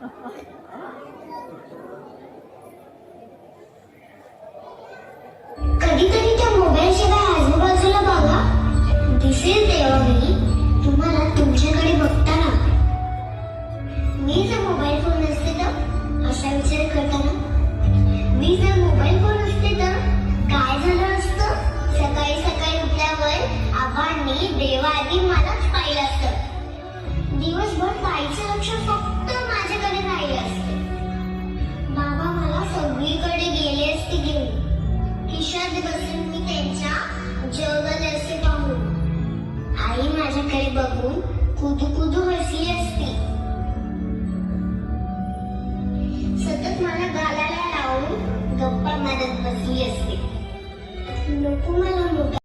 कधीतरी त्या मोबाईल शिवाय आजूबाजूला बघा दिसेल तेव्हा मी तुम्हाला तुमच्याकडे बघताना. मी जर मोबाईल फोन असते तर असा विचार करताना. मी जर मोबाईल फोन असते तर काय झालं असतं? सकाळी सकाळी उठल्यावर आबांनी देवाने मलाच पाहिलं असतं. बसून मी त्यांच्या जेवण असे पाहू आई माझ्याकडे बघून कुदू कुदू हसली असती. सतत मला गालाला लावून गप्पा मारत बसली असते. नको मला मोठा